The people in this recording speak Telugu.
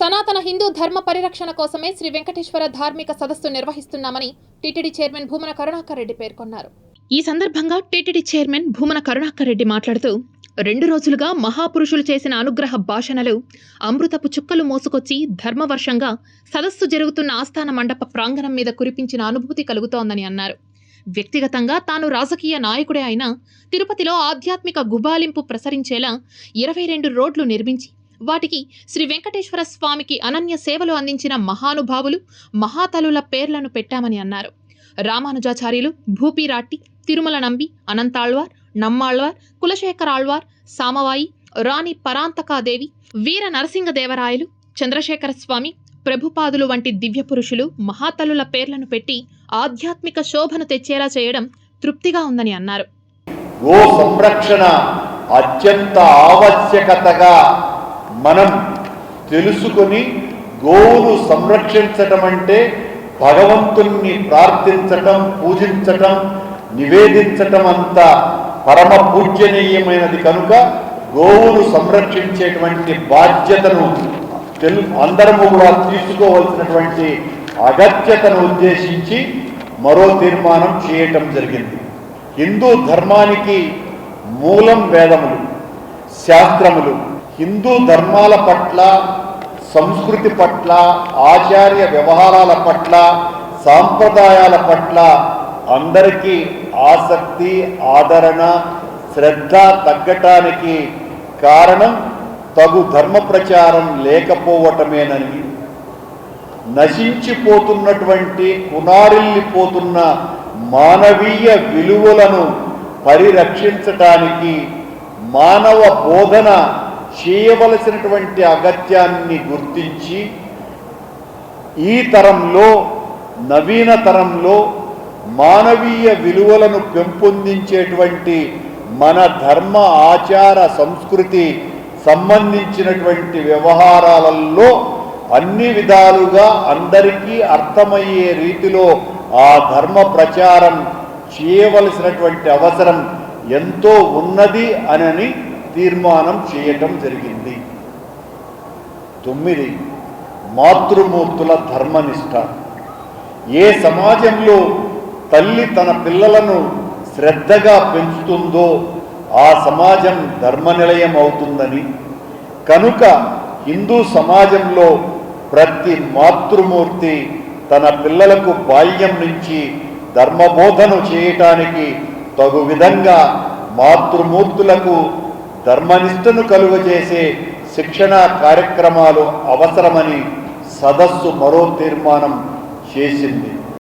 సనాతన హిందూ ధర్మ పరిరక్షణ కోసమే శ్రీ వెంకటేశ్వర ధార్మిక సదస్సు నిర్వహిస్తున్నామని టీటీడీ చైర్మన్ భూమన కరుణాకర్ రెడ్డి పేర్కొన్నారు. ఈ సందర్భంగా టీటీడీ చైర్మన్ భూమన కరుణాకర్ రెడ్డి మాట్లాడుతూ రెండు రోజులుగా మహాపురుషులు చేసిన అనుగ్రహ భాషణలు అమృతపు చుక్కలు మోసుకొచ్చి ధర్మవర్షంగా సదస్సు జరుగుతున్న ఆస్థాన మండప ప్రాంగణం మీద కురిపించిన అనుభూతి కలుగుతోందని అన్నారు. వ్యక్తిగతంగా తాను రాజకీయ నాయకుడే అయినా తిరుపతిలో ఆధ్యాత్మిక గుబాలింపు ప్రసరించేలా ఇరవై రెండు రోడ్లు నిర్మించి వాటికి శ్రీ వెంకటేశ్వర స్వామికి అనన్య సేవలు అందించిన మహానుభావులు మహాతలుల పేర్లను పెట్టామని అన్నారు. రామానుజాచార్యులు భూపిరాట్టి తిరుమల నంబి అనంతాళ్వార్ నమ్మాళ్వార్ కులశేఖర్ ఆళ్వార్ సామవాయి రాణి పరాంతకాదేవి వీర నరసింహదేవరాయలు చంద్రశేఖర స్వామి ప్రభుపాదులు వంటి దివ్య పురుషులు మహాతలుల పేర్లను పెట్టి ఆధ్యాత్మిక శోభను తెచ్చేలా చేయడం తృప్తిగా ఉందని అన్నారు. గో సంరక్షణ అత్యంత ఆవశ్యకతగా మనం తెలుసుకొని గోవును సంరక్షించటం అంటే భగవంతుణ్ణి ప్రార్థించటం పూజించటం నివేదించటం అంత పరమ పూజ్యనీయమైనది కనుక గోవును సంరక్షించేటువంటి బాధ్యతను తెలు అందరము కూడా తీసుకోవలసినటువంటి అగత్యతను ఉద్దేశించి మరో తీర్మానం చేయటం జరిగింది. హిందూ ధర్మానికి మూలం వేదములు శాస్త్రములు హిందూ ధర్మాల పట్ల సంస్కృతి పట్ల ఆచార్య వ్యవహారాల పట్ల సాంప్రదాయాల పట్ల అందరికీ ఆసక్తి ఆదరణ శ్రద్ధ తగ్గటానికి కారణం తగు ధర్మ ప్రచారం లేకపోవటమేనని. నశించిపోతున్నటువంటి కునారిల్లిపోతున్న మానవీయ విలువలను పరిరక్షించటానికి మానవ బోధన చేయవలసినటువంటి అగత్యాన్ని గుర్తించి ఈ తరంలో నవీన తరంలో మానవీయ విలువలను పెంపొందించేటువంటి మన ధర్మ ఆచార సంస్కృతి సంబంధించినటువంటి వ్యవహారాలలో అన్ని విధాలుగా అందరికీ అర్థమయ్యే రీతిలో ఆ ధర్మ ప్రచారం చేయవలసినటువంటి అవసరం ఎంతో ఉన్నది అనని తీర్మానం చేయటం జరిగింది. తొమ్మిది మాతృమూర్తుల ధర్మనిష్ట. ఏ సమాజంలో తల్లి తన పిల్లలను శ్రద్ధగా పెంచుతుందో ఆ సమాజం ధర్మనిలయం అవుతుందని. కనుక హిందూ సమాజంలో ప్రతి మాతృమూర్తి తన పిల్లలకు బాల్యం నుంచి ధర్మబోధను చేయటానికి తగు విధంగా మాతృమూర్తులకు ధర్మనిష్టను కలుగజేసే శిక్షణ కార్యక్రమాలు అవసరమని సదస్సు మరో తీర్మానం చేసింది.